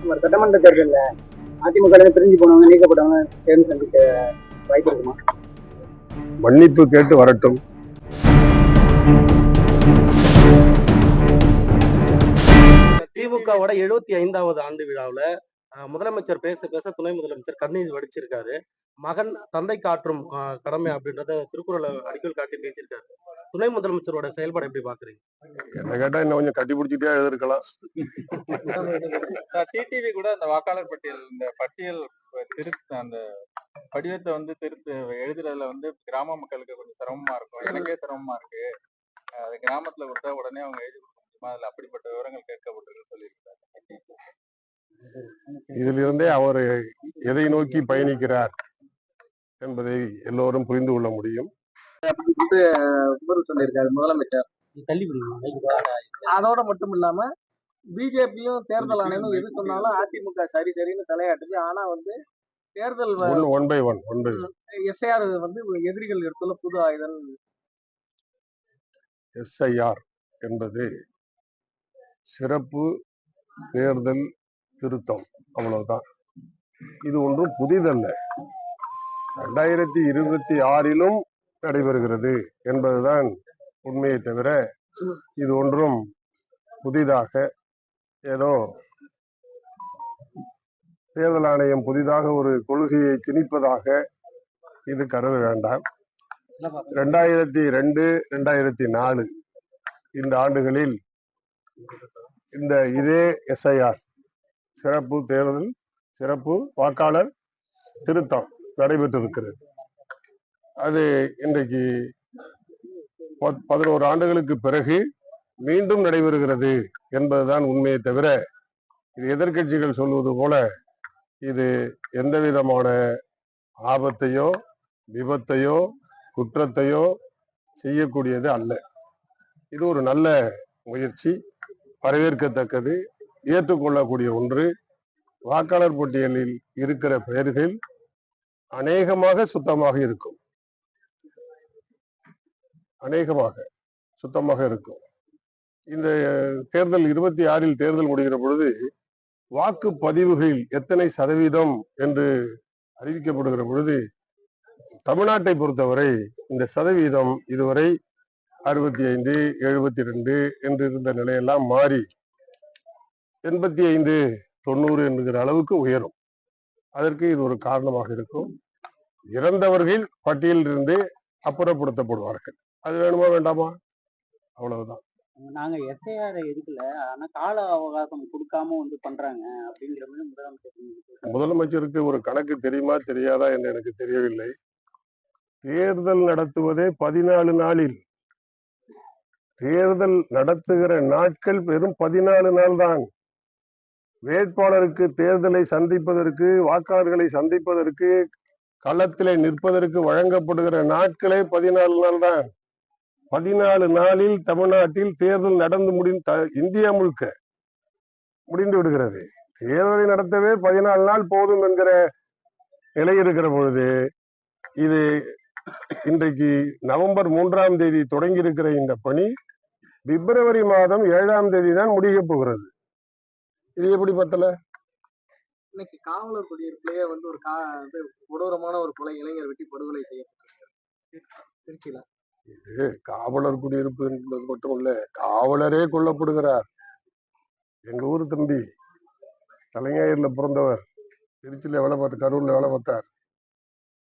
சுமார் சட்டமன்ற தேர்தலில் அதிமுக பிரிஞ்சு போனவங்க நீக்கப்பட்டவங்க தேர்வு சந்திக்க வாய்ப்பு இருக்குமா? மன்னிப்பு கேட்டு வரட்டும். திமுகவோட எழுபத்தி ஐந்தாவது ஆண்டு விழாவுல அஹ், முதலமைச்சர் பேச பேச துணை முதலமைச்சர் கண்ணீர் வடிச்சிருக்காரு. மகன் தந்தை காற்றும் அஹ், கடமை அப்படின்றத திருக்குறளை அடிக்கல் காட்டி பேசியிருக்காரு. துணை முதலமைச்சரோட செயல்பாடு எப்படி பாக்குறீங்க என்ன கேட்டா இன்னும் கொஞ்சம் கட்டி பிடிச்சிட்டே எழுதிருக்கலாம் டிடிவி கூட அந்த வாக்காளர் பட்டியல் இந்த பட்டியல் திருத்த அந்த படிவத்தை வந்து திருத்து எழுதுறதுல வந்து கிராம மக்களுக்கு கொஞ்சம் சிரமமா இருக்கும். எனக்கே சிரமமா இருக்கு. அது கிராமத்துல கொடுத்தா உடனே அவங்க எழுதி கொடுக்க முடியுமா? அதுல அப்படிப்பட்ட விவரங்கள் கேட்கப்பட்டிருக்கு சொல்லியிருக்காரு இதில் இருந்தே அவர் எதை நோக்கி பயணிக்கிறார் என்பதை எல்லோரும் புரிந்து கொள்ள முடியும். சொல்லியிருக்காரு முதலமைச்சர் அதோட மட்டும் இல்லாம பிஜேபியும் தேர்தல் ஆணையமும் எது சொன்னாலும் அதிமுக சரி சரின்னு தலையாட்டுச்சு. ஆனா வந்து தேர்தல் one by one one by one. SIR வந்து எதிரிகள் எடுத்துள்ள புது ஆயுதம். எஸ்ஐஆர் என்பது சிறப்பு தேர்தல் திருத்தம். அவ்வளவுதான். இது ஒன்றும் புதிதல்ல. ரெண்டாயிரத்தி இருபத்தி ஆறிலும் நடைபெறுகிறது என்பதுதான் உண்மையை தவிர இது ஒன்றும் புதிதாக ஏதோ தேர்தல் ஆணையம் புதிதாக ஒரு கொள்கையை திணிப்பதாக இது கருத வேண்டாம். ரெண்டாயிரத்தி ரெண்டு ரெண்டாயிரத்தி நாலு இந்த ஆண்டுகளில் இந்த இதே எஸ்ஐஆர் சிறப்பு தேர்தல் சிறப்பு வாக்காளர் திருத்தம் நடைபெற்றிருக்கிறது. அது இன்றைக்கு பத்- பதினோரு ஆண்டுகளுக்கு பிறகு மீண்டும் நடைபெறுகிறது என்பதுதான் உண்மையை தவிர இது எதிர்க்கட்சிகள் சொல்வது போல இது எந்த விதமான ஆபத்தையோ விபத்தையோ குற்றத்தையோ செய்யக்கூடியது அல்ல. இது ஒரு நல்ல முயற்சி வரவேற்கத்தக்கது. ஏற்றுக்கொள்ளக்கூடிய ஒன்று வாக்காளர் பட்டியலில் இருக்கிற பெயர்கள் அநேகமாக சுத்தமாக இருக்கும். அநேகமாக சுத்தமாக இருக்கும். இந்த தேர்தல் இருபத்தி ஆறில் தேர்தல் முடிகிற பொழுது வாக்குப்பதிவுகளில் எத்தனை சதவீதம் என்று அறிவிக்கப்படுகிற பொழுது தமிழ்நாட்டை பொறுத்தவரை இந்த சதவீதம் இதுவரை அறுபத்தி ஐந்து எழுபத்தி ரெண்டு என்று இருந்த நிலையெல்லாம் மாறி எண்பத்தி ஐந்து தொண்ணூறு என்கிற அளவுக்கு உயரும். அதற்கு இது ஒரு காரணமாக இருக்கும். இறந்தவர்கள் பட்டியலிலிருந்து அப்புறப்படுத்தப்படுவார்கள். அது வேணுமா வேண்டாமா? அவ்வளவுதான். நாங்க எஸ்ஐஆர் எடுக்கல. ஆனா கால அவகாசம் கொடுக்காம வந்து பண்றாங்க அப்படிங்கிற மாதிரி முதலமைச்சர் முதலமைச்சருக்கு ஒரு கணக்கு தெரியுமா தெரியாதா என்று எனக்கு தெரியவில்லை. தேர்தல் நடத்துவதே பதினாலு நாளில். தேர்தல் நடத்துகிற நாட்கள் வெறும் பதினாலு நாள் தான் வேட்பாளருக்கு தேர்தலை சந்திப்பதற்கு வாக்காளர்களை சந்திப்பதற்கு களத்திலே நிற்பதற்கு வழங்கப்படுகிற நாட்களே பதினாலு நாள் தான். பதினாலு நாளில் தமிழ்நாட்டில் தேர்தல் நடந்து முடிந்த இந்தியா முழுக்க முடிந்து விடுகிறது. தேர்தலை நடத்தவே பதினாலு நாள் போதும் என்கிற நிலை இருக்கிற பொழுது இது இன்றைக்கு நவம்பர் மூன்றாம் தேதி தொடங்கி இருக்கிற இந்த பணி பிப்ரவரி மாதம் ஏழாம் தேதி தான் முடிய போகிறது. இது எப்படி பத்தல? இன்னைக்கு காவலர் குடியிருப்புலயே வந்து ஒரு கா இது கொடூரமான ஒரு கொலை இளைஞர் வெட்டி படுகொலை செய்யப்பட்டிருக்காரு இது காவலர் குடியிருப்பு என்பது மட்டும் இல்ல காவலரே கொல்லப்படுகிறார். எங்க ஊர் தம்பி தலைஞாயிறுல பிறந்தவர். திருச்சியில வேலை பார்த்து கரூர்ல வேலை பார்த்தார்.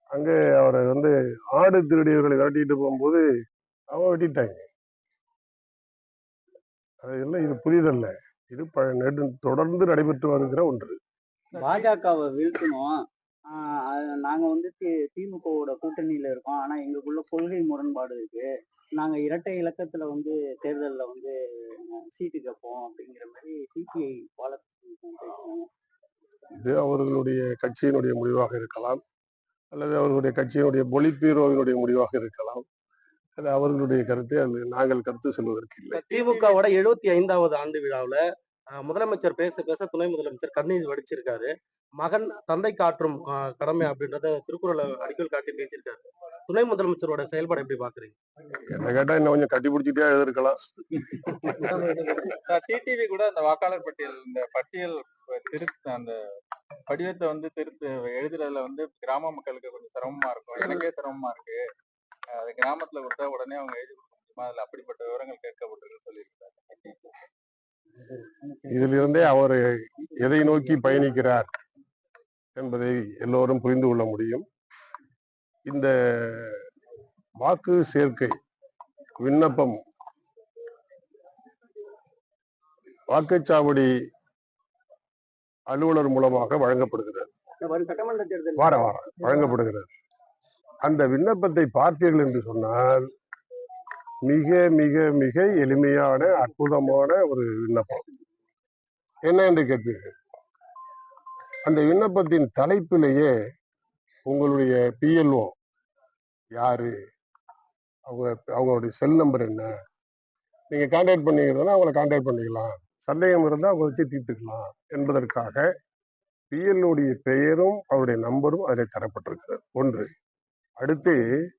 அங்கே அவரை வந்து ஆடு திருடியவர்களை விரட்டிட்டு போகும்போது அவன் வெட்டிட்டாங்க. அதெல்லாம் இது புரிதல்ல. இது நெடு தொடர்ந்து நடைபெற்று வருகிற ஒன்று. பாஜகவை வீழ்த்தணும். நாங்க வந்து திமுகவோட கூட்டணியில இருக்கோம். ஆனா எங்களுக்குள்ள கொள்கை முரண்பாடு இருக்கு. நாங்க இரட்டை இலக்கத்துல வந்து தேர்தல்ல வந்து சீட்டு கேட்போம் அப்படிங்கிற மாதிரி சிபிஐ பாலகிருஷ்ணன் இது அவர்களுடைய கட்சியினுடைய முடிவாக இருக்கலாம். அல்லது அவர்களுடைய கட்சியினுடைய பொலிட் பீரோவினுடைய முடிவாக இருக்கலாம். அது அவர்களுடைய கருத்தை. அது நாங்கள் கருத்து சொல்வதற்கு இல்லை. திமுகவோட எழுபத்தி ஐந்தாவது ஆண்டு விழாவுல முதலமைச்சர் பேச பேச துணை முதலமைச்சர் கண்ணீர் வடிச்சிருக்காரு. மகன் தந்தை காற்றும் கடமை அப்படின்றத திருக்குறளை அடிக்கல் காட்டி பேசியிருக்காரு. துணை முதலமைச்சரோட செயல்பாடு எப்படி பாக்குறீங்க என்ன கேட்டா இன்னும் கொஞ்சம் கட்டி பிடிச்சிட்டே எழுதிருக்கலாம் டிடிவி கூட அந்த வாக்காளர் பட்டியல் இந்த பட்டியல் திருத்த அந்த படிவத்தை வந்து திருத்த எழுதுறதுல வந்து கிராம மக்களுக்கு கொஞ்சம் சிரமமா இருக்கும். எனக்கே சிரமமா இருக்கு. அது கிராமத்துல கொடுத்தா உடனே அவங்க எழுதி கொடுக்க முடியுமா? அதுல அப்படிப்பட்ட விவரங்கள் கேட்கப்பட்டிருக்கு சொல்லியிருக்காரு இதில் இருந்தே அவர் எதை நோக்கி பயணிக்கிறார் என்பதை எல்லோரும் புரிந்து கொள்ள முடியும். இந்த வாக்கு சேர்க்கை விண்ணப்பம் வாக்குச்சாவடி அலுவலர் மூலமாக வழங்கப்படுகிறது. வார வாரம். வழங்கப்படுகிறது. அந்த விண்ணப்பத்தை பார்த்தீர்கள் என்று சொன்னால் மிக மிக மிக எளிமையான அற்புதமான ஒரு விண்ணப்பம். என்ன என்று கேட்பீர்கள்? அந்த விண்ணப்பத்தின் தலைப்பிலேயே உங்களுடைய பிஎல்ஓ யாரு? அவங்க அவங்களுடைய செல் நம்பர் என்ன? நீங்க கான்டாக்ட் பண்ணிக்கிறதுனா அவங்கள கான்டாக்ட் பண்ணிக்கலாம். சந்தேகம் இருந்தால் அவங்க வச்சு தீர்த்துக்கலாம் என்பதற்காக பிஎல்ஓடைய பெயரும் அவருடைய நம்பரும் அதில் தரப்பட்டிருக்கிறது. ஒன்று. அடுத்து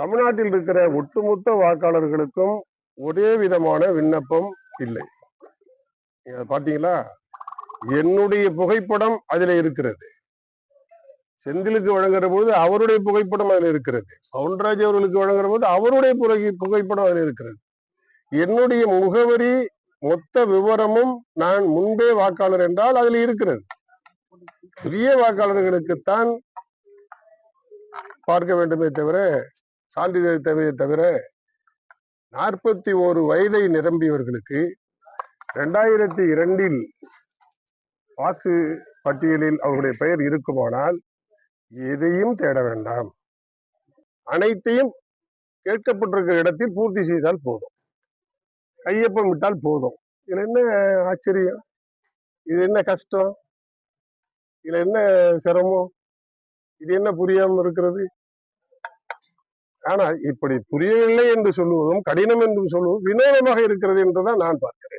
தமிழ்நாட்டில் இருக்கிற ஒட்டுமொத்த வாக்காளர்களுக்கும் ஒரே விதமான விண்ணப்பம் இல்லை. பாத்தீங்களா? என்னுடைய புகைப்படம் அதில் இருக்கிறது. செந்திலுக்கு வழங்குற போது அவருடைய புகைப்படம் அதில் இருக்கிறது. பவுன்ராஜ் அவர்களுக்கு வழங்குற போது அவருடைய புகை- புகைப்படம் அதில் இருக்கிறது. என்னுடைய முகவரி மொத்த விவரமும் நான் முன்பே வாக்காளர் என்றால் அதில் இருக்கிறது. புதிய வாக்காளர்களுக்குத்தான் பார்க்க வேண்டுமே தவிர சான்றிதழ் தேவையை தவிர நாற்பத்தி ஓரு வயதை நிரம்பியவர்களுக்கு ரெண்டாயிரத்தி இரண்டில் வாக்கு பட்டியலில் அவருடைய பெயர் இருக்குமானால் எதையும் தேட வேண்டாம். அனைத்தையும் கேட்கப்பட்டிருக்கிற இடத்தில் பூர்த்தி செய்தால் போதும். கையொப்பம் விட்டால் போதும். இதுல என்ன ஆச்சரியம்? இது என்ன கஷ்டம்? இதுல என்ன சிரமம்? இது என்ன புரியாம இருக்கிறது? ஆனா இப்படி புரியவில்லை என்று சொல்லுவதும் கடினம் என்று சொல்லுவதும் வினோதமாக இருக்கிறது என்றுதான் நான் பார்க்கிறேன்.